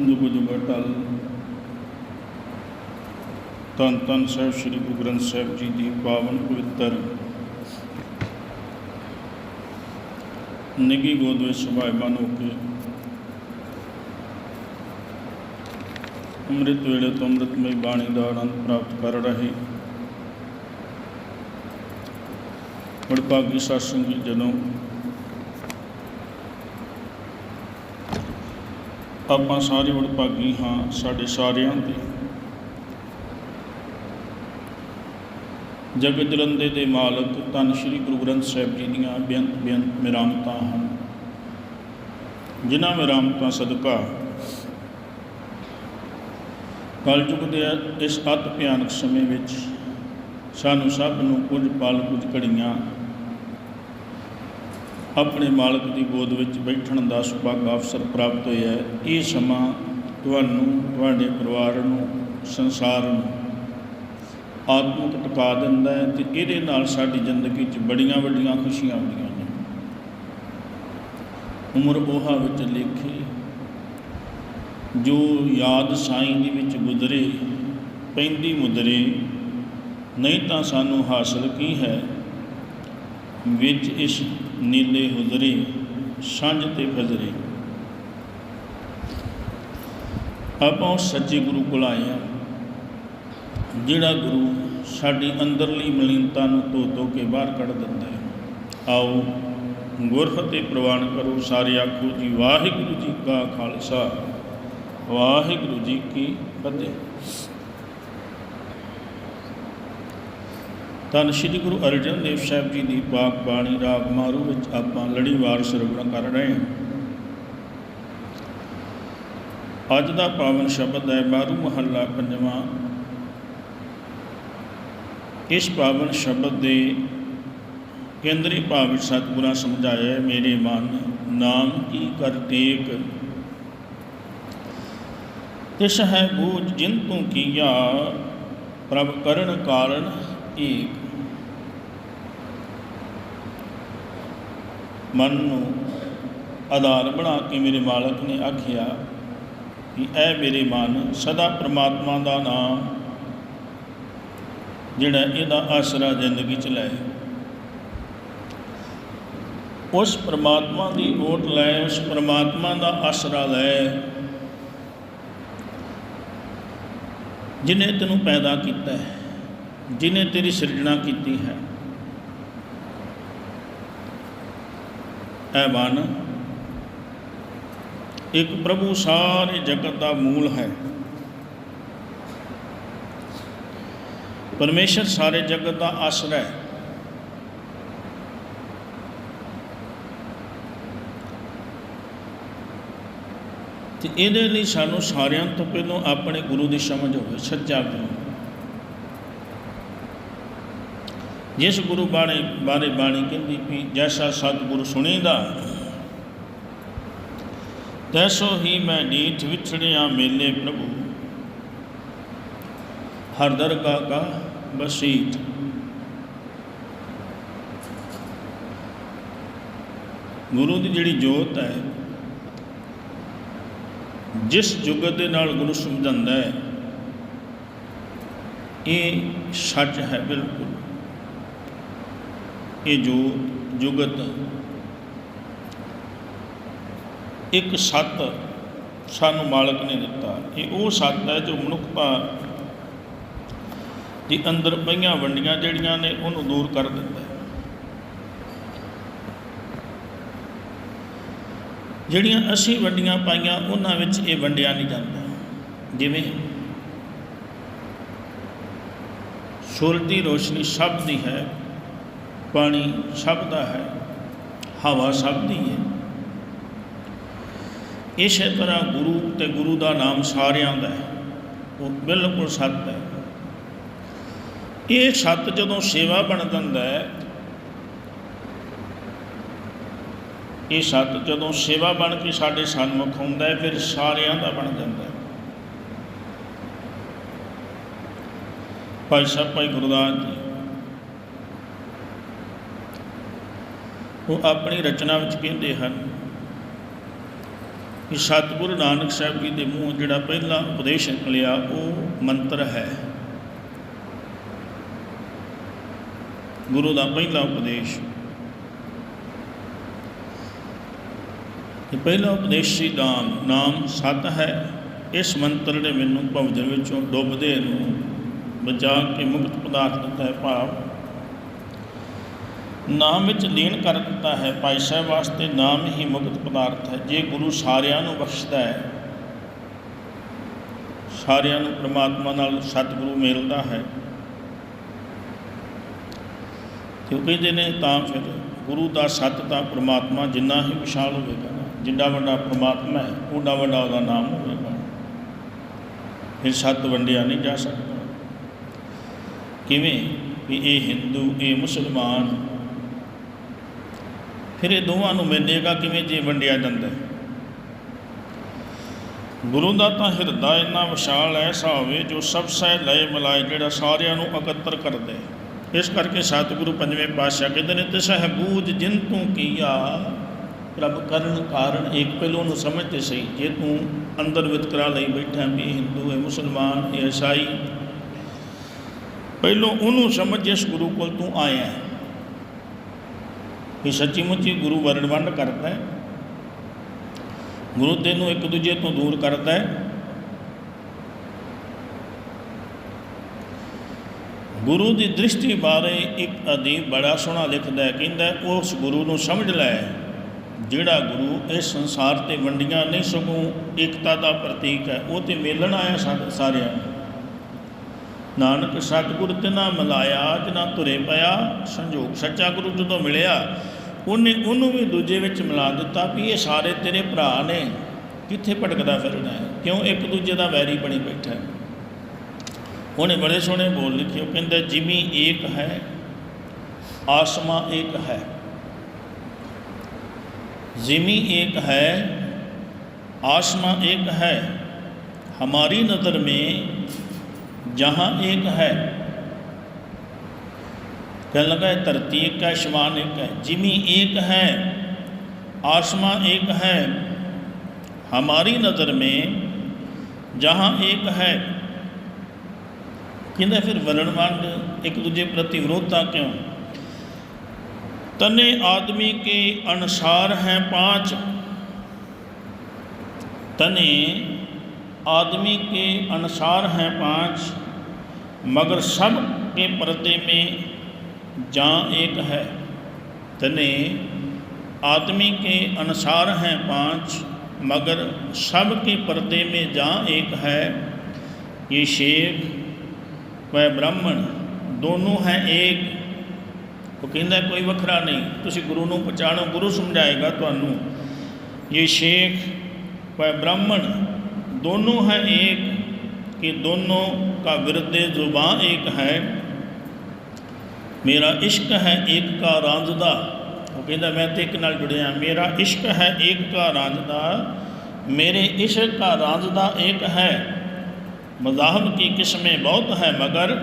ਜੁਗ ਜੁਗ ਅਟਲ ਤਨ ਤਨ ਸਾਹਿਬ ਸ੍ਰੀ ਗੁਰੂ ਗ੍ਰੰਥ ਸਾਹਿਬ ਜੀ ਦੀ ਪਾਵਨ ਪਵਿੱਤਰ ਨਿੱਗੀ ਗੋਦ ਵਿੱਚ ਸੁਭਾਇਮਾਨ ਹੋ ਕੇ ਅੰਮ੍ਰਿਤ ਵੇਲੇ ਤੋਂ ਅੰਮ੍ਰਿਤਮਈ ਬਾਣੀ ਦਾ ਆਨੰਦ ਪ੍ਰਾਪਤ ਕਰ ਰਹੇ। ਵਡਭਾਗੀ ਸਾਸੰਗੀ ਜਦੋਂ ਆਪਾਂ ਸਾਰੇ ਵਡਭਾਗੀ ਹਾਂ ਸਾਡੇ ਸਾਰਿਆਂ ਦੇ। ਜਗਤ ਜਲੰਦੇ ਦੇ ਮਾਲਕ ਧੰਨ ਸ਼੍ਰੀ ਗੁਰੂ ਗ੍ਰੰਥ ਸਾਹਿਬ ਜੀ ਦੀਆਂ ਬੇਅੰਤ ਬੇਅੰਤ ਮਿਰਾਮਤਾਂ ਹਨ। ਜਿਨ੍ਹਾਂ ਮਿਰਾਮਤਾਂ ਸਦਕਾ ਕਲਯੁਗ ਦੇ ਇਸ ਅਤ ਭਿਆਨਕ ਸਮੇਂ ਵਿੱਚ ਸਾਨੂੰ ਸਭ ਨੂੰ ਕੁਝ ਪਲ ਕੁਝ ਘੜੀਆਂ ਆਪਣੇ ਮਾਲਕ ਦੀ ਗੋਦ ਵਿੱਚ ਬੈਠਣ ਦਾ ਸੁਭਾਗ ਅਵਸਰ ਪ੍ਰਾਪਤ ਹੋਇਆ ਹੈ। ਇਹ ਸਮਾਂ ਤੁਹਾਨੂੰ, ਤੁਹਾਡੇ ਪਰਿਵਾਰ ਨੂੰ, ਸੰਸਾਰ ਨੂੰ ਆਤਮਿਕ ਟਿਕਾ ਦਿੰਦਾ ਹੈ ਤੇ ਇਹਦੇ ਨਾਲ ਸਾਡੀ ਜ਼ਿੰਦਗੀ 'ਚ ਬੜੀਆਂ ਵੱਡੀਆਂ ਖੁਸ਼ੀਆਂ ਆਉਂਦੀਆਂ ਨੇ। ਉਮਰ ਬੋਹਾ ਵਿੱਚ ਲਿਖੀ, ਜੋ ਯਾਦ ਸਾਈਂ ਦੇ ਵਿੱਚ ਗੁਜ਼ਰੇ, ਪੈਂਦੀ ਮੁਦਰੇ, ਨਹੀਂ ਤਾਂ ਸਾਨੂੰ ਹਾਸਲ ਕੀ ਹੈ? ਵਿੱਚ ਇਸ ਨੀਲੇ ਹੁਜ਼ਰੇ, ਸਾਂਝ ਤੇ ਫਜ਼ਰੇ ਆਪਾਂ ਉਸ ਸੱਚੇ ਗੁਰੂ ਕੋਲ ਆਏ ਹਾਂ, ਜਿਹੜਾ ਗੁਰੂ ਸਾਡੀ ਅੰਦਰਲੀ ਮਲੀਨਤਾ ਨੂੰ ਧੋ ਧੋ ਕੇ ਬਾਹਰ ਕੱਢ ਦਿੰਦਾ ਹੈ। ਆਓ ਗੁਰਫਤਿਹ ਪ੍ਰਵਾਨ ਕਰੋ ਸਾਰੇ ਆਖੋ ਜੀ, ਵਾਹਿਗੁਰੂ ਜੀ ਕਾ ਖਾਲਸਾ, ਵਾਹਿਗੁਰੂ ਜੀ ਕੀ ਫਤਿਹ। ਧੰਨ ਸ਼੍ਰੀ ਗੁਰੂ ਅਰਜਨ ਦੇਵ ਸਾਹਿਬ ਜੀ ਦੀ ਪਾਕ ਬਾਣੀ ਰਾਗ ਮਾਰੂ ਵਿੱਚ ਆਪਾਂ ਲੜੀਵਾਰ ਸਰਵਣ ਕਰ ਰਹੇ ਹਾਂ। ਅੱਜ ਦਾ ਪਾਵਨ ਸ਼ਬਦ ਹੈ ਮਾਰੂ ਮਹੱਲਾ ਪੰਜਵਾਂ। ਇਸ ਪਾਵਨ ਸ਼ਬਦ ਦੇ ਕੇਂਦਰੀ ਭਾਵ ਵਿੱਚ ਸਤਿਗੁਰਾਂ ਸਮਝਾਇਆ ਮੇਰੇ ਮਨ, ਨਾਮ ਕੀ ਕਰ ਟੇਕ? ਤਿਸ ਹੈ ਬੂਝ ਜਿਨ ਤੂੰ ਕੀਆ, ਪ੍ਰਭ ਕਰਨ ਕਾਰਨ ਏਕ। ਮਨ ਨੂੰ ਆਧਾਰ ਬਣਾ ਕੇ ਮੇਰੇ ਮਾਲਕ ਨੇ ਆਖਿਆ ਕਿ ਐ ਮੇਰੇ ਮਨ ਸਦਾ ਪ੍ਰਮਾਤਮਾ ਦਾ ਨਾਮ, ਜਿਹੜਾ ਇਹਦਾ ਆਸਰਾ ਜ਼ਿੰਦਗੀ ਚ ਲੈ। ਉਸ ਪ੍ਰਮਾਤਮਾ ਦੀ ਓਟ ਲੈ, ਉਸ ਪ੍ਰਮਾਤਮਾ ਦਾ ਆਸਰਾ ਲੈ, ਜਿਨੇ ਤੈਨੂੰ ਪੈਦਾ ਕੀਤਾ ਹੈ, ਜਿਨੇ ਤੇਰੀ ਸਿਰਜਣਾ ਕੀਤੀ ਹੈ। ਐ ਮਨ ਇੱਕ ਪ੍ਰਭੂ ਸਾਰੇ ਜਗਤ ਦਾ ਮੂਲ ਹੈ। ਪਰਮੇਸ਼ਰ ਸਾਰੇ ਜਗਤ ਦਾ ਆਸਰਾ ਹੈ। ਤੇ ਇਹਦੇ ਲਈ ਸਾਨੂੰ ਸਾਰਿਆਂ ਤੋਂ ਪਹਿਲਾਂ ਆਪਣੇ ਗੁਰੂ ਦੀ ਸਮਝ ਹੋਵੇ, ਸੱਚਾ ਗੁਰੂ। ਜਿਸ ਗੁਰੂ ਬਾਣੀ ਬਾਰੇ ਬਾਣੀ ਕਹਿੰਦੀ ਵੀ ਜੈਸਾ ਸਤਿਗੁਰੂ ਸੁਣੀਦਾ, ਤੈਸੋ ਹੀ ਮੈਂ ਨੀਠ ਵਿਛੜਿਆ ਮੇਲੇ ਪ੍ਰਭੂ। ਹਰ ਦਰਗਾਹ ਕਾ ਬਸੀਤ। ਗੁਰੂ ਦੀ ਜਿਹੜੀ ਜੋਤ ਹੈ, ਜਿਸ ਜੁਗਤ ਦੇ ਨਾਲ ਗੁਰੂ ਸਮਝਾਉਂਦਾ ਹੈ, ਇਹ ਸੱਚ ਹੈ ਬਿਲਕੁਲ। ਇਹ ਜੋ ਜੁਗਤ ਇੱਕ ਸੱਤ ਸਾਨੂੰ ਮਾਲਕ ਨੇ ਦਿੱਤਾ। ਇਹ ਉਹ ਸੱਤ ਹੈ ਜੋ ਮਨੁੱਖਤਾ ਦੀ ਅੰਦਰ ਪਈਆਂ ਵੰਡੀਆਂ ਜਿਹੜੀਆਂ ਨੇ ਉਹਨੂੰ ਦੂਰ ਕਰ ਦਿੰਦਾ ਹੈ। ਜਿਹੜੀਆਂ ਅਸੀਂ ਵੰਡੀਆਂ ਪਾਈਆਂ, ਉਹਨਾਂ ਵਿੱਚ ਇਹ ਵੰਡਿਆ ਨਹੀਂ ਜਾਂਦਾ। ਜਿਵੇਂ ਸੂਰਜ ਦੀ ਰੋਸ਼ਨੀ ਸਭ ਦੀ ਹੈ ਪਾਣੀ ਸਭ ਦਾ ਹੈ, ਹਵਾ ਸਭ ਦੀ ਹੈ। ਇਸੇ ਤਰ੍ਹਾਂ ਗੁਰੂ ਤੇ ਗੁਰੂ ਦਾ ਨਾਮ ਸਾਰਿਆਂ ਦਾ ਹੈ, ਉਹ ਬਿਲਕੁਲ ਸੱਤ ਹੈ। ਇਹ ਸੱਤ ਜਦੋਂ ਸੇਵਾ ਬਣ ਜਾਂਦਾ ਹੈ, ਇਹ ਸੱਤ ਜਦੋਂ ਸੇਵਾ ਬਣ ਕੇ ਸਾਡੇ ਸਨਮੁਖ ਹੁੰਦਾ ਹੈ, ਫਿਰ ਸਾਰਿਆਂ ਦਾ ਬਣ ਜਾਂਦਾ ਹੈ। ਭਾਈ ਸਾਹਿਬ, ਭਾਈ ਗੁਰਦਾਸ ਜੀ ਉਹ ਆਪਣੀ ਰਚਨਾ ਵਿੱਚ ਕਹਿੰਦੇ ਹਨ ਕਿ ਸਤਿਗੁਰੂ ਨਾਨਕ ਸਾਹਿਬ ਜੀ ਦੇ ਮੂੰਹ ਜਿਹੜਾ ਪਹਿਲਾ ਉਪਦੇਸ਼ ਨਿਕਲਿਆ, ਉਹ ਮੰਤਰ ਹੈ। ਗੁਰੂ ਦਾ ਪਹਿਲਾ ਉਪਦੇਸ਼। ਇਹ ਪਹਿਲਾ ਉਪਦੇਸ਼ ਸੀ ਨਾਮ ਨਾਮ ਸਤ ਹੈ। ਇਸ ਮੰਤਰ ਨੇ ਮੈਨੂੰ ਭਵਜਨ ਵਿੱਚੋਂ ਡੁੱਬਦੇ ਨੂੰ ਬਚਾ ਕੇ ਮੁਕਤ ਪਦਾਰਥ ਦਿੱਤਾ ਹੈ, ਭਾਵ ਨਾਮ ਵਿੱਚ ਲੀਨ ਕਰ ਦਿੱਤਾ ਹੈ। ਭਾਈ ਸਾਹਿਬ ਵਾਸਤੇ ਨਾਮ ਹੀ ਮੁਕਤ ਪਦਾਰਥ ਹੈ। ਜੇ ਗੁਰੂ ਸਾਰਿਆਂ ਨੂੰ ਬਖਸ਼ਦਾ ਹੈ, ਸਾਰਿਆਂ ਨੂੰ ਪ੍ਰਮਾਤਮਾ ਨਾਲ ਸਤਿਗੁਰੂ ਮਿਲਦਾ ਹੈ, ਤੇ ਉਹ ਕਹਿੰਦੇ ਨੇ ਤਾਂ ਫਿਰ ਗੁਰੂ ਦਾ ਸਤ ਤਾਂ ਪ੍ਰਮਾਤਮਾ ਜਿੰਨਾ ਹੀ ਵਿਸ਼ਾਲ ਹੋਵੇਗਾ ਨਾ, ਜਿੰਨਾ ਵੱਡਾ ਪ੍ਰਮਾਤਮਾ ਹੈ ਓਡਾ ਵੱਡਾ ਉਹਦਾ ਨਾਮ ਹੋਵੇਗਾ। ਫਿਰ ਸਤ ਵੰਡਿਆ ਨਹੀਂ ਜਾ ਸਕਦਾ। ਕਿਵੇਂ? ਵੀ ਇਹ ਹਿੰਦੂ, ਇਹ ਮੁਸਲਮਾਨ ਫਿਰ ਇਹ ਦੋਵਾਂ ਨੂੰ ਮਿਲੇਗਾ ਕਿਵੇਂ ਜੇ ਵੰਡਿਆ ਜਾਂਦਾ ਹੈ? ਗੁਰੂ ਦਾ ਤਾਂ ਹਿਰਦਾ ਇੰਨਾ ਵਿਸ਼ਾਲ ਐਸਾ ਹੋਵੇ ਜੋ ਸਭ ਸਹਿ ਲਏ ਮਿਲਾਏ, ਜਿਹੜਾ ਸਾਰਿਆਂ ਨੂੰ ਇਕੱਤਰ ਕਰਦੇ ਇਸ ਕਰਕੇ ਸਤਿਗੁਰੂ ਪੰਜਵੇਂ ਪਾਤਸ਼ਾਹ ਕਹਿੰਦੇ ਨੇ, ਤਿਸ ਹੈ ਬੂਝ ਜਿਨ ਤੂੰ ਕੀਆ, ਪ੍ਰਭ ਕਰਨ ਕਾਰਨ ਇੱਕ ਪਹਿਲੋਂ ਨੂੰ ਸਮਝਦੇ ਸਹੀ, ਜੇ ਤੂੰ ਅੰਦਰ ਵਿਤਕਰਾ ਲਈ ਬੈਠਾ, ਵੀ ਇਹ ਹਿੰਦੂ ਹੈ ਮੁਸਲਮਾਨ ਹੈ ਈਸਾਈ। ਪਹਿਲੋਂ ਉਹਨੂੰ ਸਮਝ ਜਿਸ ਗੁਰੂ ਕੋਲ ਤੂੰ ਆਇਆ ਹੈ। ਕਿ ਸੱਚੀ ਮੁੱਚੀ ਗੁਰੂ ਵਰਣ ਵੰਡ ਕਰਦਾ ਹੈ। ਗੁਰੂ ਤੈਨੂੰ ਇੱਕ ਦੂਜੇ ਤੋਂ ਦੂਰ ਕਰਦਾ ਹੈ। ਗੁਰੂ ਦੀ ਦ੍ਰਿਸ਼ਟੀ ਬਾਰੇ ਇੱਕ ਅਦੀਬ ਬੜਾ ਸੋਹਣਾ ਲਿਖਦਾ ਹੈ ਕਹਿੰਦਾ ਹੈ, ਉਸ ਗੁਰੂ ਨੂੰ ਸਮਝ ਲੈ ਜਿਹੜਾ ਗੁਰੂ ਇਸ ਸੰਸਾਰ ਤੇ ਵੰਡੀਆਂ ਨਹੀਂ ਸਗੋਂ ਏਕਤਾ ਦਾ ਪ੍ਰਤੀਕ ਹੈ ਉਹ ਤੇ ਮੇਲਣ ਆਇਆ ਸਾ- ਸਾਰਿਆਂ ਨੂੰ। ਨਾਨਕ ਸਤਿਗੁਰ ਤੇ ਨਾ ਮਿਲਾਇਆ ਜਿਨਾ ਤੁਰੇ ਪਿਆ ਸੰਜੋਗ ਸੱਚਾ ਗੁਰੂ ਜਦੋਂ ਮਿਲਿਆ ਉਹਨੇ ਉਹਨੂੰ ਵੀ ਦੂਜੇ ਵਿੱਚ ਮਿਲਾ ਦਿੱਤਾ ਵੀ ਇਹ ਸਾਰੇ ਤੇਰੇ ਭਰਾ ਨੇ ਕਿੱਥੇ ਭਟਕਦਾ ਫਿਰਦਾ ਹੈ ਕਿਉਂ ਇੱਕ ਦੂਜੇ ਦਾ ਵੈਰੀ ਬਣੀ ਬੈਠਾ ਹੈ ਉਹਨੇ ਬੜੇ ਸੋਹਣੇ ਬੋਲ ਲਿਖੇ ਉਹ ਕਹਿੰਦਾ ਜਿਮੀ ਏਕ ਹੈ ਆਸਮਾ ਏਕ ਹੈ जिमी एक है आसमां एक है हमारी नज़र में जहाँ एक है कहने लगा है धरती एक है शमान एक है जिमी एक है आसमां एक है हमारी नज़र में जहाँ एक है ਕਹਿੰਦਾ ਫਿਰ ਵਰਣ ਵੰਡ ਇੱਕ ਦੂਜੇ ਪ੍ਰਤੀ ਵਿਰੋਧਤਾ ਕਿਉਂ तने आदमी के अनुसार हैं पांच तने आदमी के अनुसार हैं पांच मगर सब के पर्दे में जहाँ एक है तने आदमी के अनुसार हैं पांच मगर सब के पर्दे में जहाँ एक है ये शेख व ब्राह्मण दोनों हैं एक ਉਹ ਕਹਿੰਦਾ ਕੋਈ ਵੱਖਰਾ ਨਹੀਂ ਤੁਸੀਂ ਗੁਰੂ ਨੂੰ ਪਛਾਣੋ ਗੁਰੂ ਸਮਝਾਏਗਾ ਤੁਹਾਨੂੰ ਇਹ ਸ਼ੇਖ व ब्राह्मण दोनों हैं एक कि दोनों का विरद ज़ुबाँ एक है ਮੇਰਾ ਇਸ਼ਕ ਹੈ ਏਕ ਕਾ ਰਾਂਝਦਾ ਉਹ ਕਹਿੰਦਾ, ਮੈਂ ਤੇ ਇੱਕ ਨਾਲ ਜੁੜਿਆ। ਮੇਰਾ ਇਸ਼ਕ ਹੈ ਏਕ ਕਾ ਰਾਂਝਦਾ ਮੇਰੇ ਇਸ਼ਕ ਕਾ ਰਾਂਝਦਾ ਏਕ ਹੈ। ਮਜ਼ਾਹਬ ਕੀ ਕਿਸमें ਬਹੁਤ ਹੈ, ਮਗਰ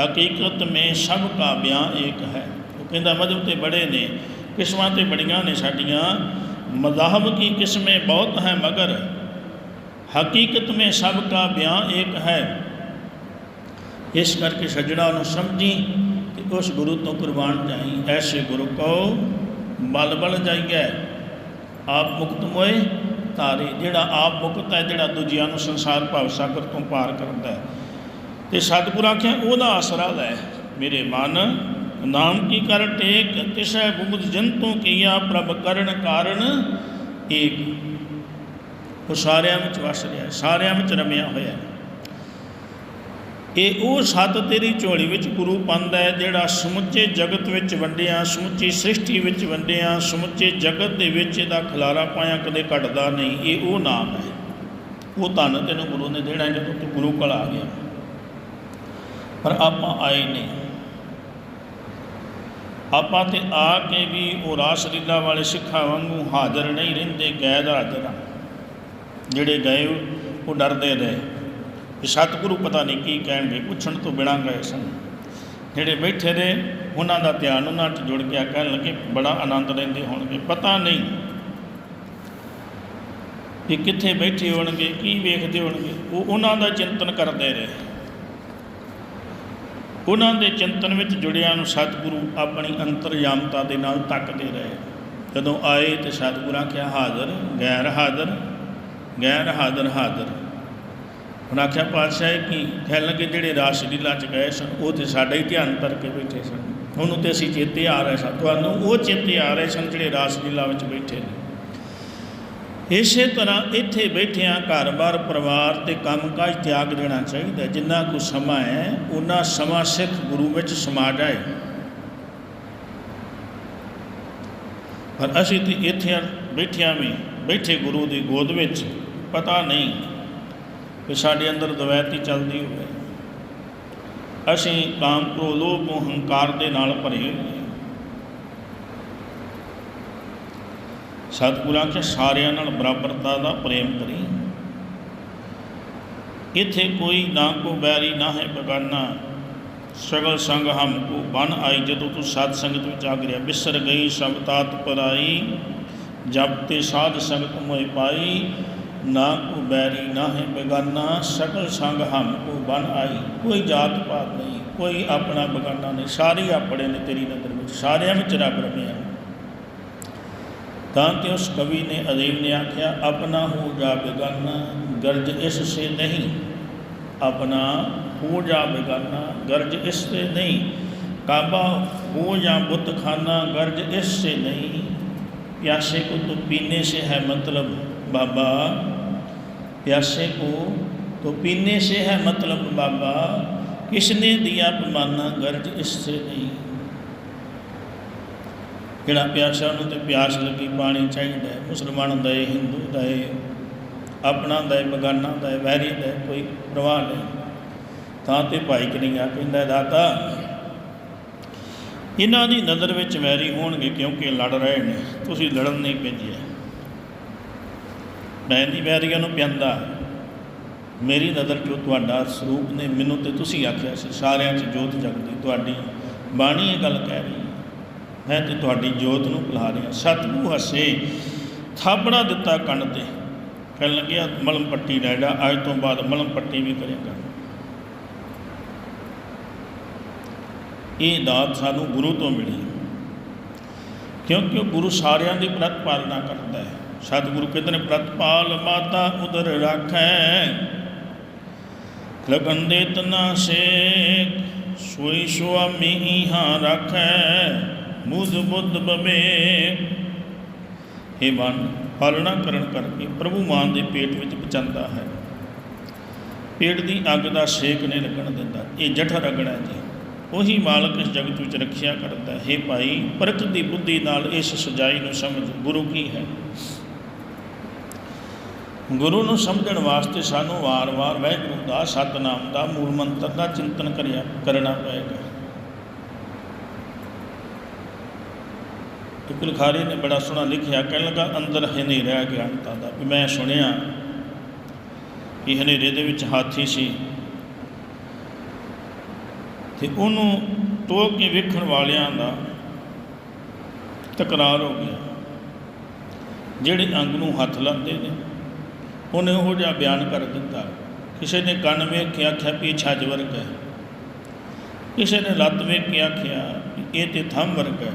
ਹਕੀਕਤ ਮੇਂ ਸਭ ਕਾ ਬਿਆਨ ਏਕ ਹੈ। ਉਹ ਕਹਿੰਦਾ, ਮਜ਼ਹਬ ਤੇ ਬੜੇ ਨੇ, ਕਿਸਮਾਂ ਤੇ ਬੜੀਆਂ ਨੇ ਸਾਡੀਆਂ। ਮਜ਼ਾਹਬ ਕੀ ਕਿਸमें ਬਹੁਤ ਹੈ, ਮਗਰ ਹਕੀਕਤ में ਸਭ का ਬਿਆਨ ਇੱਕ ਹੈ। ਇਸ ਕਰਕੇ ਸੱਜਣਾ ਨੂੰ ਸਮਝੀ ਤੇ ਉਸ ਗੁਰੂ ਤੋਂ ਕੁਰਬਾਨ ਜਾਈ ਐਸੇ ਗੁਰੂ ਕੋ ਬਲ ਬਲ ਜਾਈਏ ਆਪ ਮੁਕਤ ਮੋਏ ਤਾਰੇ ਜਿਹੜਾ ਆਪ ਮੁਕਤ ਹੈ, ਜਿਹੜਾ ਦੂਜਿਆਂ ਨੂੰ ਸੰਸਾਰ ਭਾਵ ਸਾਗਰ ਤੋਂ ਪਾਰ ਕਰਦਾ ਹੈ। ਤੇ ਸਤਿਗੁਰ ਆਖਿਆ, ਉਹਦਾ ਆਸਰਾ ਲੈ। ਮੇਰੇ ਮਨ, ਨਾਮ ਕੀ ਕਰ ਟੇਕ ਤਿਸੈ ਬੁਗਦ ਜੰਤੂ ਕੀਆ ਪ੍ਰਭ ਕਰਨ ਕਾਰਨ ਏਕ। ਉਹ ਸਾਰਿਆਂ ਵਿੱਚ ਵਸ ਰਿਹਾ ਸਾਰਿਆਂ ਵਿੱਚ ਰਮਿਆ ਹੋਇਆ ਹੈ। ਇਹ ਉਹ ਸਤ ਤੇਰੀ ਝੋਲੀ ਵਿੱਚ ਗੁਰੂ ਪਾਉਂਦਾ ਹੈ, ਜਿਹੜਾ ਸਮੁੱਚੇ ਜਗਤ ਵਿੱਚ ਵੰਡਿਆ, ਸਮੁੱਚੀ ਸ੍ਰਿਸ਼ਟੀ ਵਿੱਚ ਵੰਡਿਆ, ਸਮੁੱਚੇ ਜਗਤ ਦੇ ਵਿੱਚ ਇਹਦਾ ਖਲਾਰਾ ਪਾਇਆ, ਕਦੇ ਘਟਦਾ ਨਹੀਂ। ਇਹ ਉਹ ਨਾਮ ਹੈ। ਉਹ ਧੰਨ ਤੈਨੂੰ ਗੁਰੂ ਨੇ ਦੇਣਾ, ਜਦੋਂ ਤੂੰ ਗੁਰੂ ਕੋਲ ਆ ਗਿਆ। ਪਰ ਆਪਾਂ ਆਏ ਨਹੀਂ। ਆਪਾਂ ਤੇ ਆ ਕੇ ਵੀ ਉਹ ਰਾਸ ਲੀਲਾ ਵਾਲੇ ਸਿੱਖਾਂ ਵਾਂਗੂ ਹਾਜ਼ਰ ਨਹੀਂ ਰਹਿੰਦੇ, ਗੈਰ ਹਾਜ਼ਰ ਆ ਜਿਹੜੇ ਗਏ ਉਹ ਡਰਦੇ ਰਹੇ। ਕਿ ਸਤਿਗੁਰੂ ਪਤਾ ਨਹੀਂ ਕੀ ਕਹਿਣਗੇ, ਪੁੱਛਣ ਤੋਂ ਬਿਨਾਂ ਗਏ ਸਨ। ਜਿਹੜੇ ਬੈਠੇ ਰਹੇ, ਉਹਨਾਂ ਦਾ ਧਿਆਨ ਉਹਨਾਂ 'ਚ ਜੁੜ ਗਿਆ। ਕਹਿਣ ਲੱਗੇ, ਬੜਾ ਆਨੰਦ ਲੈਂਦੇ ਹੋਣਗੇ। ਪਤਾ ਨਹੀਂ ਕਿ ਕਿੱਥੇ ਬੈਠੇ ਹੋਣਗੇ, ਕੀ ਵੇਖਦੇ ਹੋਣਗੇ। ਉਹ ਉਹਨਾਂ ਦਾ ਚਿੰਤਨ ਕਰਦੇ ਰਹੇ। ਉਹਨਾਂ ਦੇ ਚਿੰਤਨ ਵਿੱਚ ਜੁੜਿਆਂ ਨੂੰ ਸਤਿਗੁਰੂ ਆਪਣੀ ਅੰਤਰਯਾਮਤਾ ਦੇ ਨਾਲ ਤੱਕਦੇ ਰਹੇ। ਜਦੋਂ ਆਏ ਤੇ ਸਤਿਗੁਰਾਂ ਕਿਹਾ ਹਾਜ਼ਰ, ਗੈਰ ਹਾਜ਼ਰ। ਗੈਰ ਹਾਜ਼ਰ ਹਾਜ਼ਰ। ਉਹਨਾਂ ਆਖਿਆ ਪਾਤਸ਼ਾਹ ਇਹ ਕੀ? ਕਹਿਣ ਲੱਗੇ ਜਿਹੜੇ ਰਾਸਲੀਲਾ ਚ ਗਏ ਸਨ, ਉਹ ਤੇ ਸਾਡਾ ਹੀ ਧਿਆਨ ਕਰਕੇ ਬੈਠੇ ਸਨ। ਉਹਨੂੰ ਤੇ ਅਸੀਂ ਚੇਤੇ ਆ ਰਹੇ ਸਨ। ਤੁਹਾਨੂੰ ਉਹ ਚੇਤੇ ਆ ਰਹੇ ਸਨ ਜਿਹੜੇ ਰਾਸਲੀਲਾ ਵਿੱਚ ਬੈਠੇ ਨੇ। ਇਸੇ ਤਰ੍ਹਾਂ ਇੱਥੇ ਬੈਠਿਆਂ ਘਰ-ਬਾਰ, ਪਰਿਵਾਰ ਤੇ ਕੰਮਕਾਜ ਤਿਆਗ ਦੇਣਾ ਚਾਹੀਦਾ ਜਿੰਨਾ ਕੁ ਸਮਾਂ ਹੈ ਉਹਨਾਂ ਸਮਾਂ ਸਿੱਖ ਗੁਰੂ ਵਿੱਚ ਸਮਾ ਜਾਏ ਪਰ ਅਸੀਂ ਤੇ ਇੱਥੇ ਬੈਠਿਆਂ ਵੀ, ਬੈਠੇ ਗੁਰੂ ਦੀ ਗੋਦ ਵਿੱਚ ਪਤਾ ਨਹੀਂ ਕਿ ਸਾਡੇ ਅੰਦਰ ਦਵੈਤੀ ਚੱਲਦੀ ਹੋਵੇ। ਅਸੀਂ ਕਾਮ ਕ੍ਰੋਧ, ਲੋਭ, ਮੋਹ, ਹੰਕਾਰ ਦੇ ਨਾਲ ਭਰੇ ਹੋਏ ਸਤਿਗੁਰਾਂ ਚ ਸਾਰਿਆਂ ਨਾਲ ਬਰਾਬਰਤਾ ਦਾ ਪ੍ਰੇਮ ਕਰੀ। ਇੱਥੇ ਕੋਈ ਨਾ ਕੋ ਬੈਰੀ ਨਾ ਹੈ ਬਗਾਨਾ। ਸਗਲ ਸੰਗ ਹਮ ਕੋ ਬਨ ਆਈ, ਜਦੋਂ ਤੂੰ ਸਤ ਸੰਗਤ ਵਿੱਚ ਆ ਗਿਆ ਬਿਸਰ ਗਈ, ਸਭ ਤਾਤ ਪਰਾਈ ਜਬ ਤੇ ਸਾਧ ਸੰਗਤ ਮੋਇ ਪਾਈ। ਨਾ ਕੋ ਬੈਰੀ ਨਾ ਹੈ ਬੇਗਾਨਾ ਸਗਲ ਸੰਗ ਹਮ ਕੋ ਬਨ ਆਈ ਕੋਈ ਜਾਤ ਪਾਤ ਨਹੀਂ ਕੋਈ ਆਪਣਾ ਬਗਾਨਾ ਨਹੀਂ ਸਾਰੇ ਆਪਣੇ ਨੇ ਤੇਰੀ ਨਜ਼ਰ ਵਿੱਚ ਸਾਰਿਆਂ ਵਿੱਚ ਰੱਬ ਰਮਿਆ ਤਾਂ ਤੇ ਉਸ ਕਵੀ ਨੇ ਅਦੀਬ ਨੇ ਆਖਿਆ ਆਪਣਾ ਹੋ ਜਾ ਬੇਗਾਨਾ ਗਰਜ ਇਸ ਸੇ ਨਹੀਂ ਆਪਣਾ ਹੋ ਜਾ ਬੇਗਾਨਾ ਗਰਜ ਇਸ ਸੇ ਨਹੀਂ ਕਾਬਾ ਹੋ ਜਾ ਬੁੱਤ ਖਾਨਾ ਗਰਜ ਇਸ ਸੇ ਨਹੀਂ प्यासे को तो पीने से है मतलब बाबा प्यासे को तो पीने से है मतलब बाबा किसने दिया पमाना गर्ज इससे नहीं ਜਿਹੜਾ ਪਿਆਸਾ ਉਹਨੂੰ ਤੇ ਪਿਆਸ ਲੱਗੀ ਪਾਣੀ ਚਾਹੀਦਾ ਹੈ ਮੁਸਲਮਾਨ ਦਾ ਹੈ ਹਿੰਦੂ ਦਾ ਹੈ ਆਪਣਾ ਦਾ ਹੈ ਬਗਾਨਾ ਦਾ ਹੈ ਵੈਰੀ ਦਾ ਹੈ ਕੋਈ ਪ੍ਰਵਾਹ ਨਹੀਂ ਤਾਂ ਤੇ ਭਾਈ ਕਨਈਆ ਕਹਿੰਦਾ ਦਾਤਾ ਇਹਨਾਂ ਦੀ ਨਜ਼ਰ ਵਿੱਚ ਵੈਰੀ ਹੋਣਗੇ ਕਿਉਂਕਿ ਲੜ ਰਹੇ ਨੇ ਤੁਸੀਂ ਲੜਨ ਨਹੀਂ ਭੇਜਿਆ ਮੈਂ ਨਹੀਂ ਵੈਰੀਆਂ ਨੂੰ ਪਿਆਂਦਾ। ਮੇਰੀ ਨਜ਼ਰ 'ਚੋਂ ਤੁਹਾਡਾ ਸਰੂਪ ਨੇ? ਮੈਨੂੰ ਤੇ ਤੁਸੀਂ ਆਖਿਆ ਸੀ, ਸਾਰਿਆਂ 'ਚ ਜੋਤ ਜਗਦੀ, ਤੁਹਾਡੀ ਬਾਣੀ ਇਹ ਗੱਲ ਕਹਿ ਰਹੀ ਹੈ। ਮੈਂ ਤੇ ਤੁਹਾਡੀ ਜੋਤ ਨੂੰ ਬੁਲਾ ਰਿਹਾ। ਸਤਿਗੁਰੂ ਹੱਸੇ, ਥਾਪੜਾ ਦਿੱਤਾ ਕੰਨ ਤੇ। ਕਹਿਣ ਲੱਗਿਆ, ਮਲਮ ਪੱਟੀ ਲੈੜਾ ਅੱਜ ਤੋਂ ਬਾਅਦ ਮਲਮ ਪੱਟੀ ਵੀ ਕਰੇਗਾ। ਇਹ ਦਾਤ ਸਾਨੂੰ ਗੁਰੂ ਤੋਂ ਮਿਲੀ। ਕਿਉਂਕਿ ਉਹ ਗੁਰੂ ਸਾਰਿਆਂ ਦੀ ਪ੍ਰਤਪਾਲਨਾ ਕਰਦਾ ਹੈ। ਸਤਿਗੁਰੂ ਕਹਿੰਦੇ ਪ੍ਰਤਪਾਲ ਮਾਤਾ ਉਦਰ ਰੱਖੈ। ਲਗਨ ਦੇ ਤਨਾ ਸੇ ਸੋਈ ਸੁਆਮੀ ਇਹਾਂ ਰੱਖੈ। ਮੁਦ ਬੁੱਧ ਬਵੇ ਇਹ ਮਨ, ਪਾਲਣਾ ਕਰਨ ਕਰਕੇ ਪ੍ਰਭੂ ਮਾਨ ਦੇ ਪੇਟ ਵਿੱਚ ਪਚੰਦਾ ਹੈ। ਪੇਟ ਦੀ ਅੱਗ ਦਾ ਸੇਕ ਨੇ ਲੱਗਣ ਦਿੰਦਾ ਇਹ ਜਠ ਰਗੜਾ ਜੀ। ਉਹੀ ਮਾਲਕ ਇਸ ਜਗਤ ਵਿੱਚ ਰੱਖਿਆ ਕਰਦਾ ਹੈ ਭਾਈ, ਪਰਖ ਦੀ ਬੁੱਧੀ ਨਾਲ ਇਸ ਸਜਾਈ ਨੂੰ ਸਮਝ। ਗੁਰੂ ਕੀ ਹੈ? ਗੁਰੂ ਨੂੰ ਸਮਝਣ ਵਾਸਤੇ ਸਾਨੂੰ ਵਾਰ-ਵਾਰ ਵਾਹਿਗੁਰੂ ਦਾ, ਸਤਨਾਮ ਦਾ, ਮੂਲ ਮੰਤਰ ਦਾ ਚਿੰਤਨ ਕਰਿਆ, ਕਰਨਾ ਪਏਗਾ। ਇੱਕ ਲਿਖਾਰੀ ਨੇ ਬੜਾ ਸੋਹਣਾ ਲਿਖਿਆ, ਕਹਿਣ ਲੱਗਾ, ਅੰਦਰ ਹਨੇਰਾ ਗਿਆਨਤਾ ਦਾ। ਵੀ ਮੈਂ ਸੁਣਿਆ ਕਿ ਹਨੇਰੇ ਦੇ ਵਿੱਚ ਹਾਥੀ ਸੀ ਤੇ ਉਹਨੂੰ ਟੋਕ ਕੇ ਵੇਖਣ ਵਾਲਿਆਂ ਦਾ ਤਕਰਾਰ ਹੋ ਗਿਆ। ਜਿਹੜੇ ਅੰਗ ਨੂੰ ਹੱਥ ਲਾਉਂਦੇ ਨੇ ਉਹਨੇ ਉਹ ਜਿਹਾ ਬਿਆਨ ਕਰ ਦਿੱਤਾ। ਕਿਸੇ ਨੇ ਕੰਨ ਵੇਖ ਕੇ ਆਖਿਆ ਵੀ ਇਹ ਛੱਜ ਵਰਗ ਹੈ। ਕਿਸੇ ਨੇ ਲੱਤ ਵੇਖ ਕੇ ਆਖਿਆ ਇਹ ਤੇ ਥੰਮ ਵਰਗ ਹੈ।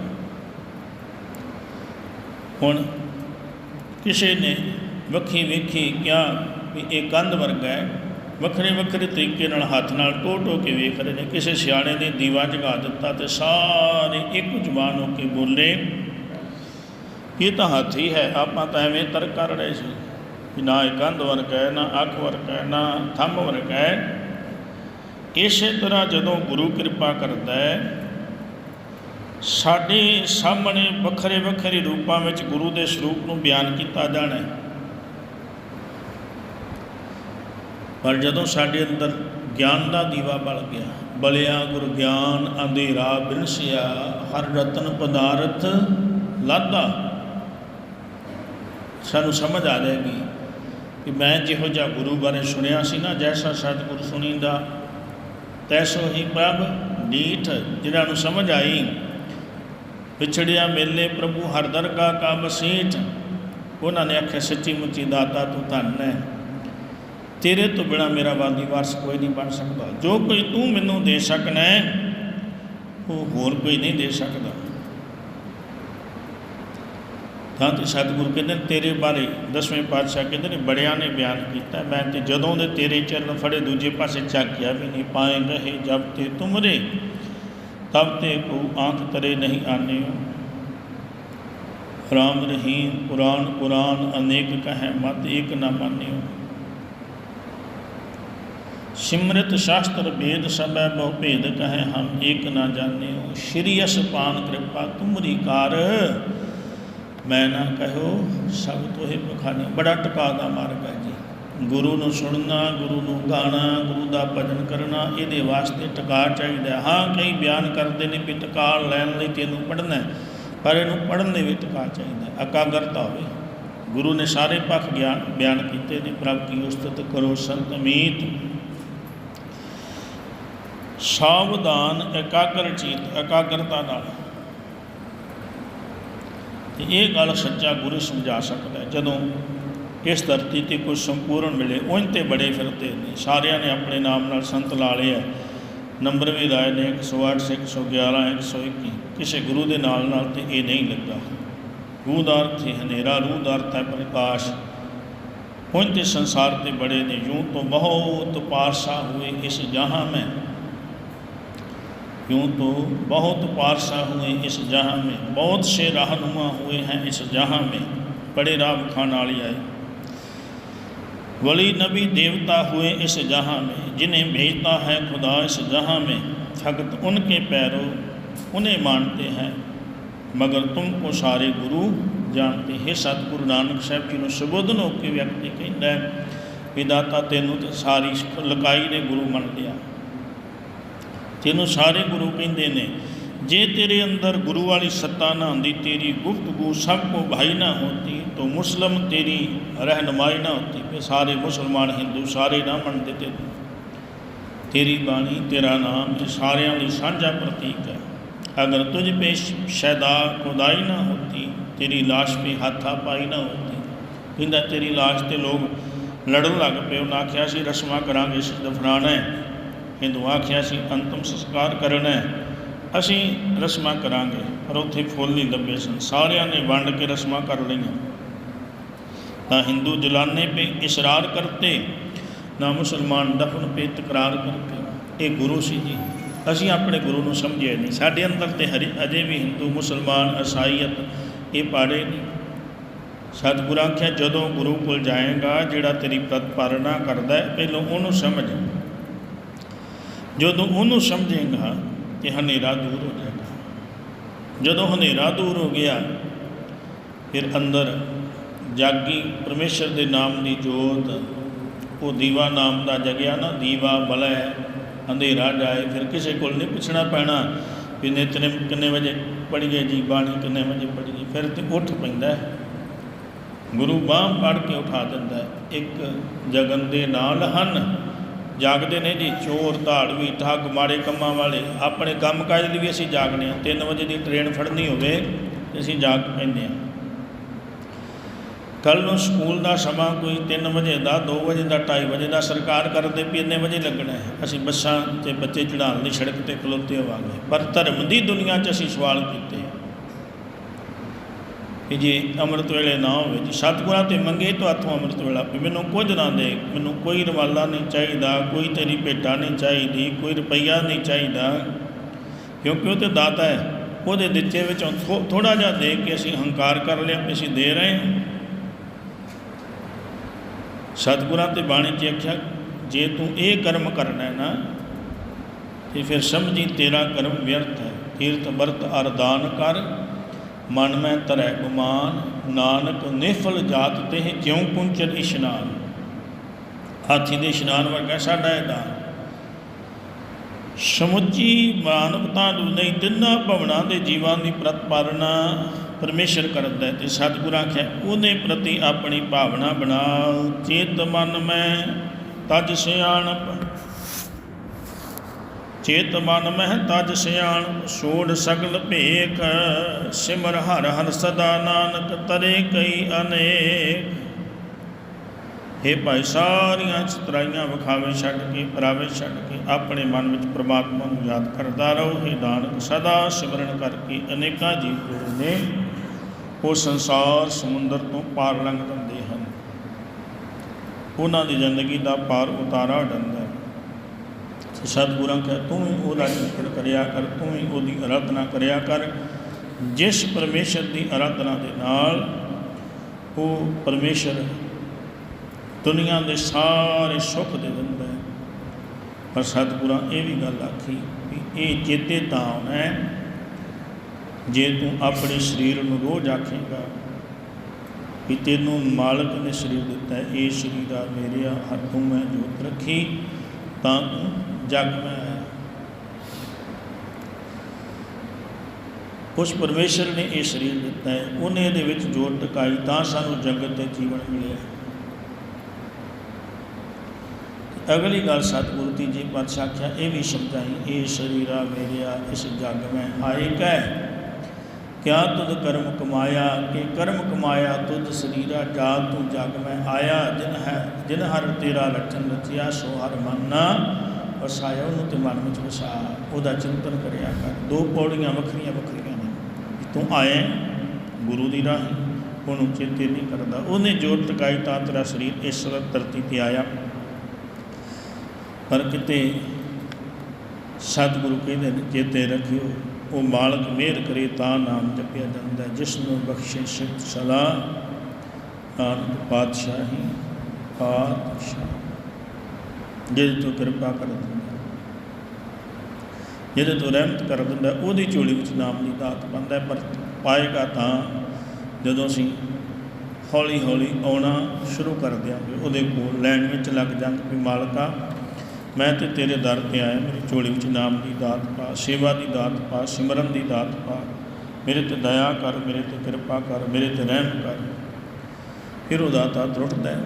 ਹੁਣ ਕਿਸੇ ਨੇ ਵੱਖੀ ਵੇਖੀ, ਕਿਹਾ ਵੀ ਇਹ ਕੰਧ ਵਰਗਾ ਹੈ। ਵੱਖਰੇ ਵੱਖਰੇ ਤਰੀਕੇ ਨਾਲ ਹੱਥ ਨਾਲ ਟੋ ਟੋ ਕੇ ਵੇਖ ਰਹੇ ਨੇ। ਕਿਸੇ ਸਿਆਣੇ ਨੇ ਦੀਵਾ ਜਗਾ ਦਿੱਤਾ ਤੇ ਸਾਰੇ ਇੱਕ ਜ਼ੁਬਾਨ ਹੋ ਕੇ ਬੋਲੇ, ਇਹ ਤਾਂ ਹਾਥੀ ਹੈ, ਆਪਾਂ ਤਾਂ ਐਵੇਂ ਤਰਕ ਕਰ ਰਹੇ ਸੀ। ਕਿ ਨਾ ਇਹ ਕੰਧ ਵਰਗਾ ਹੈ ਨਾ ਅੱਖ ਵਰਗਾ ਹੈ ਨਾ ਥੰਮ ਵਰਗਾ ਹੈ ਇਸੇ ਤਰ੍ਹਾਂ ਜਦੋਂ ਗੁਰੂ ਕਿਰਪਾ ਕਰਦਾ ਹੈ, ਸਾਡੇ ਸਾਹਮਣੇ ਵੱਖਰੇ ਵੱਖਰੇ ਰੂਪਾਂ ਵਿੱਚ ਗੁਰੂ ਦੇ ਸਰੂਪ ਨੂੰ ਬਿਆਨ ਕੀਤਾ ਜਾਣਾ ਹੈ। ਪਰ ਜਦੋਂ ਸਾਡੇ ਅੰਦਰ ਗਿਆਨ ਦਾ ਦੀਵਾ ਬਲ ਗਿਆ, ਬਲਿਆ ਗੁਰ ਗਿਆਨ, ਅੰਧੇਰਾ ਬਿਨਸਿਆ, ਹਰ ਰਤਨ ਪਦਾਰਥ ਲਾਦਾ, ਸਾਨੂੰ ਸਮਝ ਆ ਜਾਏਗੀ ਕਿ ਮੈਂ ਜਿਹੋ ਜਿਹਾ ਗੁਰੂ ਬਾਰੇ ਸੁਣਿਆ ਸੀ ਨਾ, ਜੈਸਾ ਸਤਿਗੁਰ ਸੁਣੀਂਦਾ, ਤੈਸੋ ਹੀ ਪ੍ਰਭ ਨੀਠ ਜਿਹਨਾਂ ਨੂੰ ਸਮਝ ਆਈ। ਵਿਛੜਿਆ ਮੇਲੇ ਪ੍ਰਭੂ ਹਰ ਦਰਗਾ ਕਾ ਸੀਠ, ਉਹਨਾਂ ਨੇ ਆਖਿਆ, ਸੱਚੀ ਮੁੱਚੀ ਦਾਤਾ ਤੂੰ ਧੰਨ ਹੈ। ਤੇਰੇ ਤੋਂ ਬਿਨਾ ਮੇਰਾ ਵਾਦੀ ਵਾਰਸ ਕੋਈ ਨਹੀਂ ਬਣ ਸਕਦਾ। ਜੋ ਕੋਈ ਤੂੰ ਮੈਨੂੰ ਦੇ ਸਕਣਾ ਉਹ ਹੋਰ ਕੋਈ ਨਹੀਂ ਦੇ ਸਕਦਾ। ਤਾਂ ਤੇ ਸਤਿਗੁਰੂ ਕਹਿੰਦੇ ਨੇ, ਤੇਰੇ ਬਾਰੇ ਦਸਵੇਂ ਪਾਤਸ਼ਾਹ ਕਹਿੰਦੇ ਨੇ ਬੜਿਆਂ ਨੇ ਬਿਆਨ ਕੀਤਾ ਮੈਂ ਤੇ ਜਦੋਂ ਦੇ ਤੇਰੇ ਚਰਨ ਫੜੇ ਦੂਜੇ ਪਾਸੇ ਚੱਕਿਆ ਵੀ ਨਹੀਂ ਪਾਏ ਗਏ ਜਬ ਤੇ ਤੁਮਰੇ ਤਬ ਤੇ ਕੋ ਆਂਖ ਤਰੇ ਨਹੀਂ ਆਨੇ ਰਾਮ ਰਹੀਮ ਪੁਰਾਨ ਪੁਰਾਨ ਅਨੇਕ ਕਹੈ ਮਤ ਏਕ ਨਾ ਮਾਨਿਓ। ਸਿਮਰਤ ਸ਼ਾਸਤਰ ਵੇਦ ਸਭੈ ਬਹੁ ਭੇਦ ਕਹੈ ਹਮ ਏਕ ਨਾ ਜਾਣਿਓ। ਸ਼੍ਰੀ ਅਸਪਾਨ ਕਿਰਪਾ ਤੁਮਰੀ ਕਾਰ ਮੈਂ ਨਾ ਕਹਿਓ ਸਭ ਤੋਹਿ ਬਖਾਨੇ ਬੜਾ ਟਕਾ ਦਾ ਮਾਰਗ ਹੈ ਜੀ। ਗੁਰੂ ਨੂੰ ਸੁਣਨਾ, ਗੁਰੂ ਨੂੰ ਗਾਣਾ, ਗੁਰੂ ਦਾ ਭਜਨ ਕਰਨਾ, ਇਹਦੇ ਵਾਸਤੇ ਟਕਾ ਚਾਹੀਦਾ। ਹਾਂ, ਕਈ ਬਿਆਨ ਕਰਦੇ ਨੇ ਵੀ ਟਕਾ ਲੈਣ ਲਈ ਤੈਨੂੰ ਪੜ੍ਹਨਾ ਪਰ ਇਹਨੂੰ ਪੜ੍ਹਨ ਦੇ ਵੀ ਟਕਾ ਚਾਹੀਦਾ ਇਕਾਗਰਤਾ ਹੋਵੇ। ਗੁਰੂ ਨੇ ਸਾਰੇ ਪੱਖ ਗਿਆਨ, ਬਿਆਨ ਕੀਤੇ ਨੇ। ਪ੍ਰਭ ਕੀ ਉਸਤਤ ਕਰੋ ਸੰਤ ਮੀਤ। ਸਾਵਧਾਨ, ਇਕਾਗਰ ਚੀਤ, ਇਕਾਗਰਤਾ ਨਾਲ। ਤੇ ਇਹ ਗੱਲ ਸੱਚਾ ਗੁਰੂ ਸਮਝਾ ਸਕਦਾ ਜਦੋਂ ਇਸ ਧਰਤੀ ਤੇ ਕੋਈ ਸੰਪੂਰਨ ਮਿਲੇ ਉਹਨਾਂ ਤੇ ਬੜੇ ਫਿਰਦੇ ਨੇ। ਸਾਰਿਆਂ ਨੇ ਆਪਣੇ ਨਾਮ ਨਾਲ ਸੰਤ ਲਾ ਲਿਆ ਨੰਬਰ ਵੀ ਲਾਏ ਨੇ 108 111 121 ਕਿਸੇ ਗੁਰੂ ਦੇ ਨਾਲ ਨਾਲ ਤੇ ਇਹ ਨਹੀਂ ਲੱਗਾ। ਰੂਹ ਦਾ ਅਰਥ ਹੈ ਹਨੇਰਾ, ਰੂਹ ਦਾ ਅਰਥ ਹੈ ਪ੍ਰਕਾਸ਼। ਹੁਣ ਤੇ ਸੰਸਾਰ ਤੇ ਬੜੇ ਨੇ। ਯੂੰ ਤੋਂ ਬਹੁਤ ਪਾਰਸ਼ਾ ਹੋਏ ਇਸ ਜਹਾਂ ਮੈਂ। यूं तो बहुत पारसा हुए इस जहाँ में बहुत से रहनुमा हुए हैं इस जहाँ में बड़े राम खान वाली आए वली नबी देवता हुए इस जहाँ में जिन्हें भेजता है खुदा इस जहाँ में भगत उनके पैरों उन्हें मानते हैं मगर तुमको सारे गुरु ਜਾਣਦੇ ਹੈ ਸਤਿਗੁਰੂ ਨਾਨਕ ਸਾਹਿਬ ਜੀ ਨੂੰ ਸੁਬੋਧਨ ਹੋ ਕੇ ਵਿਅਕਤੀ ਕਹਿੰਦਾ ਹੈ ਵੀ ਦਾਤਾ ਤੈਨੂੰ ਤੇ ਸਾਰੀ ਲਕਾਈ ਨੇ ਗੁਰੂ ਮੰਨ ਲਿਆ ਤੈਨੂੰ ਸਾਰੇ ਗੁਰੂ ਕਹਿੰਦੇ ਨੇ, ਜੇ ਤੇਰੇ ਅੰਦਰ ਗੁਰੂ ਵਾਲੀ ਸੱਤਾ ਨਾ ਹੁੰਦੀ, ਤੇਰੀ ਗੁਫ਼ਤਗੂ ਸਭ ਕੋ ਭਾਈ ਨਾ ਹੁੰਦੀ, ਤੋ ਮੁਸਲਮ, ਤੇਰੀ ਰਹਿਨਮਾਈ ਨਾ ਹੁੰਦੀ ਕਿ ਸਾਰੇ ਮੁਸਲਮਾਨ, ਹਿੰਦੂ ਸਾਰੇ ਨਾ ਮੰਨਦੇ ਤੇ ਤੇਰੀ ਬਾਣੀ, ਤੇਰਾ ਨਾਮ, ਇਹ ਸਾਰਿਆਂ ਲਈ ਸਾਂਝਾ ਪ੍ਰਤੀਕ ਹੈ। ਅਗਰ ਤੁਝ ਪੇਸ਼ ਸ਼ੈਦਾ ਖੁਦਾਈ ਨਾ ਹੁੰਦੀ, ਤੇਰੀ ਲਾਸ਼ 'ਤੇ ਹੱਥਾ ਪਾਈ ਨਾ ਹੁੰਦੀ, ਕਹਿੰਦਾ ਤੇਰੀ ਲਾਸ਼ ਤੇ ਲੋਕ ਲੜਨ ਲੱਗ ਪਏ, ਉਹਨਾਂ ਆਖਿਆ ਸੀ ਰਸਮਾਂ ਕਰਾਂਗੇ ਸਿਰ ਦਫਨਾਣਾ ਹੈ। ਹਿੰਦੂ ਆਖਿਆ ਸੀ, ਅੰਤਮ ਸੰਸਕਾਰ ਕਰਨਾ ਹੈ। ਅਸੀਂ ਰਸਮਾਂ ਕਰਾਂਗੇ, ਪਰ ਉੱਥੇ ਫੁੱਲ ਨਹੀਂ ਲੱਭੇ ਸਨ। ਸਾਰਿਆਂ ਨੇ ਵੰਡ ਕੇ ਰਸਮਾਂ ਕਰ ਲਈਆਂ। ਨਾ ਹਿੰਦੂ ਜਲਾਨੇ पे ਇਸ਼ਰਾਰ ਕਰਤੇ, ਨਾ ਮੁਸਲਮਾਨ ਦਫਨ पे ਤਕਰਾਰ ਕਰਤੇ। ਇਹ ਗੁਰੂ ਸੀ ਜੀ। ਅਸੀਂ ਆਪਣੇ ਗੁਰੂ ਨੂੰ ਸਮਝਿਆ ਨਹੀਂ। ਸਾਡੇ ਅੰਦਰ ਤੇ ਹਰੇ, ਅਜੇ ਵੀ ਹਿੰਦੂ, ਮੁਸਲਮਾਨ ਅਸਾਈਅਤ ਇਹ ਪਾੜੇ ਨਹੀਂ ਸਤਿਗੁਰੂ ਆਖਿਆ, ਜਦੋਂ ਗੁਰੂ ਕੋਲ ਜਾਏਗਾ, ਜਿਹੜਾ ਤੇਰੀ ਪ੍ਰਤਪਾਲਨਾ ਕਰਦਾ ਹੈ, ਪਹਿਲਾਂ ਉਹਨੂੰ ਸਮਝ। ਜਦੋਂ ਉਹਨੂੰ ਸਮਝੇਗਾ ਤੇ ਹਨੇਰਾ ਦੂਰ ਹੋ ਜਾਏਗਾ। ਜਦੋਂ ਹਨੇਰਾ ਦੂਰ ਹੋ ਗਿਆ, ਫਿਰ ਅੰਦਰ ਜਾਗੀ ਪਰਮੇਸ਼ਰ ਦੇ ਨਾਮ ਦੀ ਜੋਤ। ਉਹ ਦੀਵਾ ਨਾਮ ਦਾ ਜਗਿਆ ਨਾ, ਦੀਵਾ ਬਲੈ, ਹਨੇਰਾ ਜਾਏ, ਫਿਰ ਕਿਸੇ ਕੋਲ ਨਹੀਂ ਪੁੱਛਣਾ ਪੈਣਾ ਵੀ ਨਿਤਨੇਮ ਕਿੰਨੇ ਵਜੇ ਪੜ੍ਹੀਏ ਜੀ, ਬਾਣੀ ਕਿੰਨੇ ਵਜੇ ਪੜ੍ਹੀਏ ਫਿਰ ਤੇ ਉੱਠ ਪੈਂਦਾ ਗੁਰੂ ਬਾਂਹ ਫੜ ਕੇ ਉਠਾ ਦਿੰਦਾ ਇੱਕ ਜਗਨ ਦੇ ਨਾਲ ਹਨ। ਜਾਗਦੇ ਨੇ ਜੀ, ਚੋਰ, ਧਾੜਵੀ, ਠੱਗ ਮਾੜੇ ਕੰਮਾਂ ਵਾਲੇ। ਆਪਣੇ ਕੰਮ ਕਾਜ ਲਈ ਵੀ ਅਸੀਂ ਜਾਗਦੇ ਹਾਂ। 3 ਵਜੇ ਦੀ ਟ੍ਰੇਨ ਫੜਨੀ ਹੋਵੇ ਅਸੀਂ ਜਾਗ ਪੈਂਦੇ ਹਾਂ। ਕੱਲ ਨੂੰ ਸਕੂਲ ਦਾ ਸਮਾਂ ਕੋਈ 3 ਵਜੇ ਦਾ 2 ਵਜੇ ਦਾ 2:30 ਵਜੇ ਦਾ, ਸਰਕਾਰ ਕਰਦੇ ਵੀ ਇੰਨੇ ਵਜੇ ਲੱਗਣਾ ਹੈ। ਅਸੀਂ ਬੱਸਾਂ ਤੇ ਬੱਚੇ ਚੜਾਉਣ ਲਈ ਸੜਕ ਤੇ ਖਲੋਤੇ ਹੋਵਾਂਗੇ। ਪਰ ਧਰਮ ਦੀ ਦੁਨੀਆ 'ਚ ਅਸੀਂ ਸਵਾਲ ਕੀਤੇ। ਕਿ ਜੇ ਅੰਮ੍ਰਿਤ ਵੇਲੇ ਨਾ ਹੋਵੇ, ਜੀ ਸਤਿਗੁਰਾਂ ਤੇ ਮੰਗੇ ਤਾਂ ਹੱਥੋਂ ਅੰਮ੍ਰਿਤ ਵੇਲਾ ਵੀ ਮੈਨੂੰ ਕੁਝ ਨਾ ਦੇ, ਮੈਨੂੰ ਕੋਈ ਰਵਾਲਾ ਨਹੀਂ ਚਾਹੀਦਾ, ਕੋਈ ਤੇਰੀ ਭੇਟਾ ਨਹੀਂ ਚਾਹੀਦੀ, ਕੋਈ ਰੁਪਈਆ ਨਹੀਂ ਚਾਹੀਦਾ। ਕਿਉਂਕਿ ਉਹ ਤੇ ਦਾਤਾ ਹੈ, ਉਹਦੇ ਦਿੱਤੇ ਵਿੱਚੋਂ ਥੋੜਾ ਜਿਹਾ ਦੇ ਕੇ ਅਸੀਂ ਹੰਕਾਰ ਕਰ ਲਿਆ ਵੀ ਅਸੀਂ ਦੇ ਰਹੇ ਹਾਂ। ਸਤਿਗੁਰਾਂ ਤੇ ਬਾਣੀ 'ਚ ਆਖਿਆ, ਜੇ ਤੂੰ ਇਹ ਕਰਮ ਕਰਨਾ ਹੈ ਨਾ, ਤੇ ਫਿਰ ਸਮਝੀ ਤੇਰਾ ਕਰਮ ਵਿਅਰਥ ਹੈ। ਤੀਰਥ ਵਰਤ ਅਰਦਾਨ ਕਰ। ਮਨ ਮੈਂ ਤਰੈ ਗੁਮਾਨ, ਨਾਨਕ ਨਿਫਲ ਜਾਤ ਤੇ ਜਿਉ ਕੁੰਚਨ ਇਸ਼ਨਾਨ। ਹਾਥੀ ਦੇ ਇਸ਼ਨਾਨ ਵਰਗਾ ਸਾਡਾ ਇਹ ਦਾਨ। ਸਮੁੱਚੀ ਮਾਨਵਤਾ ਨੂੰ ਨਹੀਂ, ਤਿੰਨਾਂ ਭਵਨਾਂ ਦੇ ਜੀਵਾਂ ਦੀ ਪ੍ਰਤਪਾਲਣਾ ਪਰਮੇਸ਼ਰ ਕਰਦਾ ਹੈ ਤੇ ਸਤਿਗੁਰੂ ਆਖਿਆ, ਉਹਦੇ ਪ੍ਰਤੀ ਆਪਣੀ ਭਾਵਨਾ ਬਣਾਓ। ਚੇਤ ਮਨ ਮੈਂ, ਤਜ ਸਿਆਣਪ ਚੇਤ ਮਨ ਮਹਿ ਤਜ ਸਿਆਣ, ਸੋੜ ਸਗਲ ਭੇਖ, ਸਿਮਰ ਹਰ ਹਰ ਸਦਾ ਨਾਨਕ ਤਰੇ ਕਈ ਅਨੇਕ। ਇਹ ਭਾਈ ਸਾਰੀਆਂ ਚਤਰਾਈਆਂ ਵਿਖਾਵੇ ਛੱਡ ਕੇ ਪਰਾਵੇ ਛੱਡ ਕੇ, ਆਪਣੇ ਮਨ ਵਿੱਚ ਪ੍ਰਮਾਤਮਾ ਨੂੰ ਯਾਦ ਕਰਦਾ ਰਹੋ। ਇਹ ਨਾਨਕ ਸਦਾ ਸਿਮਰਨ ਕਰਕੇ ਅਨੇਕਾਂ ਜੀਵ ਜਿਹੜੇ ਨੇ, ਉਹ ਸੰਸਾਰ ਸਮੁੰਦਰ ਤੋਂ ਪਾਰ ਲੰਘ ਜਾਂਦੇ ਹਨ। ਉਹਨਾਂ ਦੀ ਜ਼ਿੰਦਗੀ ਦਾ ਪਾਰ ਉਤਾਰਾ ਡੰਦਾ ਸਤਿਗੁਰਾਂ ਕਹੇ, ਤੂੰ ਹੀ ਉਹਦਾ ਜ਼ਿਕਰ ਕਰਿਆ ਕਰ, ਤੂੰ ਹੀ ਉਹਦੀ ਅਰਾਧਨਾ ਕਰਿਆ ਕਰ। ਜਿਸ ਪਰਮੇਸ਼ਰ ਦੀ ਅਰਾਧਨਾ ਦੇ ਨਾਲ ਉਹ ਪਰਮੇਸ਼ਰ ਦੁਨੀਆ ਦੇ ਸਾਰੇ ਸੁੱਖ ਦੇ ਦਿੰਦਾ ਹੈ ਪਰ ਸਤਿਗੁਰਾਂ ਇਹ ਵੀ ਗੱਲ ਆਖੀ ਵੀ ਇਹ ਚੇਤੇ ਤਾਂ ਆਉਣਾ ਹੈ, ਜੇ ਤੂੰ ਆਪਣੇ ਸਰੀਰ ਨੂੰ ਰੋਜ਼ ਆਖੇਗਾ ਕਿ ਤੈਨੂੰ ਮਾਲਕ ਨੇ ਸਰੀਰ ਦਿੱਤਾ ਇਹ ਸਰੀਰ ਆ ਮੇਰੇ ਹੱਥੋਂ ਮੈਂ ਜੋਤ ਰੱਖੀ, ਤਾਂ ਤੂੰ ਜਗ ਮੈਂ। ਉਸ ਪਰਮੇਸ਼ਰ ਨੇ ਇਹ ਸਰੀਰ ਦਿੱਤਾ ਹੈ, ਉਹਨੇ ਇਹਦੇ ਵਿੱਚ ਜੋਤ ਟਿਕਾਈ, ਤਾਂ ਸਾਨੂੰ ਜਗਤ ਤੇ ਜੀਵਨ ਮਿਲਿਆ। ਅਗਲੀ ਗੱਲ ਸਤਿਗੁਰੂ ਤੀਜੀ ਪਾਤਸ਼ਾਹ ਆਖਿਆ, ਇਹ ਵੀ ਸਮਝਾਈ, ਇਹ ਸਰੀਰਾ ਮੇਰਿਆ, ਇਸ ਜਗ ਮੈਂ ਆਏ ਕਹਿ। ਕਿਆ ਤੁਧ ਕਰਮ ਕਮਾਇਆ, ਕਿ ਕਰਮ ਕਮਾਇਆ ਤੁਧ ਸਰੀਰਾ, ਜਾ ਤੂੰ ਜਗ ਮੈਂ ਆਇਆ, ਜਿਨ ਹੈ ਜਿਨ ਹਰ ਤੇਰਾ ਲਖਨ ਰਚਿਆ, ਸੋ ਹਰ ਮੰਨਾ ਵਸਾਇਆ ਉਹਨੂੰ ਤੇ ਮਨ ਵਿੱਚ ਵਸਾ ਉਹਦਾ ਚਿੰਤਨ ਕਰਿਆ ਕਰ। ਦੋ ਪੌੜੀਆਂ ਵੱਖਰੀਆਂ ਵੱਖਰੀਆਂ ਨੇ। ਤੂੰ ਆਏ, ਗੁਰੂ ਦੀ ਰਾਹ, ਉਹਨੂੰ ਚੇਤੇ ਨਹੀਂ ਕਰਦਾ। ਉਹਨੇ ਜੋਤ ਟਿਕਾਈ ਤਾਂ ਤੇਰਾ ਸਰੀਰ ਇਸ ਸਰਤ ਧਰਤੀ ਤੇ ਆਇਆ। ਪਰ ਕਿਤੇ ਸਤਿਗੁਰੂ ਕਹਿੰਦੇ ਨੇ, ਚੇਤੇ ਰੱਖਿਓ, ਉਹ ਮਾਲਕ ਮਿਹਰ ਕਰੇ ਤਾਂ ਨਾਮ ਜਪਿਆ ਜਾਂਦਾ। ਜਿਸ ਨੂੰ ਬਖਸ਼ੇ ਸਿੱਧ ਸਲਾਹ ਨਾਨਕ ਪਾਤਸ਼ਾਹੀ, ਪਾਤਸ਼ਾਹ। ਜਿਹਦੇ ਤੋਂ ਕਿਰਪਾ ਕਰ ਦਿੰਦਾ ਜਿਹਦੇ ਤੋਂ ਰਹਿਮਤ ਕਰ ਦਿੰਦਾ ਉਹਦੀ ਝੋਲੀ ਵਿੱਚ ਨਾਮ ਦੀ ਦਾਤ ਪਾਉਂਦਾ ਪਰ ਪਾਏਗਾ ਤਾਂ ਜਦੋਂ ਅਸੀਂ ਹੌਲੀ ਹੌਲੀ ਆਉਣਾ ਸ਼ੁਰੂ ਕਰ ਦਿਆਂਗੇ, ਉਹਦੇ ਕੋਲ ਲੈਣ ਵਿੱਚ ਲੱਗ ਜਾਂਗੇ ਵੀ ਮਾਲਕਾ, ਮੈਂ ਤੇ ਤੇਰੇ ਦਰ ਤੇ ਆਇਆ, ਮੇਰੀ ਝੋਲੀ ਵਿੱਚ ਨਾਮ ਦੀ ਦਾਤ ਪਾ, ਸੇਵਾ ਦੀ ਦਾਤ ਪਾ, ਸਿਮਰਨ ਦੀ ਦਾਤ ਪਾ। ਮੇਰੇ ਤੇ ਦਇਆ ਕਰ, ਮੇਰੇ ਤੇ ਕਿਰਪਾ ਕਰ, ਮੇਰੇ ਤੇ ਰਹਿਮ ਕਰ। ਫਿਰ ਉਹ ਦਾਤਾ ਤਰੁੱਟਦਾ ਹੈ।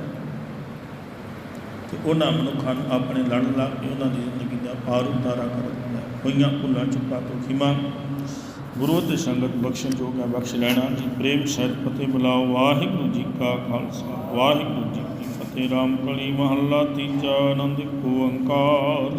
ਤੇ ਉਹਨਾਂ ਮਨੁੱਖਾਂ ਨੂੰ ਆਪਣੇ ਲੜ ਲਾ ਕੇ ਉਹਨਾਂ ਦੀ ਜ਼ਿੰਦਗੀ ਦਾ ਪਾਰ ਉਤਾਰਾ ਕਰ ਦਿੰਦਾ ਹੋਈਆਂ ਭੁੱਲਾਂ ਚੁੱਕਾ ਤੋਂ ਖਿਮਾ। ਗੁਰੂ ਤੇ ਸੰਗਤ ਬਖਸ਼ਣ ਜੋਗਾ ਬਖਸ਼ ਲੈਣਾ ਜੀ। ਪ੍ਰੇਮ ਸਹਿਤ ਫਤਿਹ ਬੁਲਾਓ। ਵਾਹਿਗੁਰੂ ਜੀ ਕਾ ਖਾਲਸਾ। ਵਾਹਿਗੁਰੂ ਜੀ ਕੀ ਫਤਿਹ। ਰਾਮ ਕਲੀ ਮਹੱਲਾ ਤੀਜਾ ਆਨੰਦ ਓੰਕਾਰ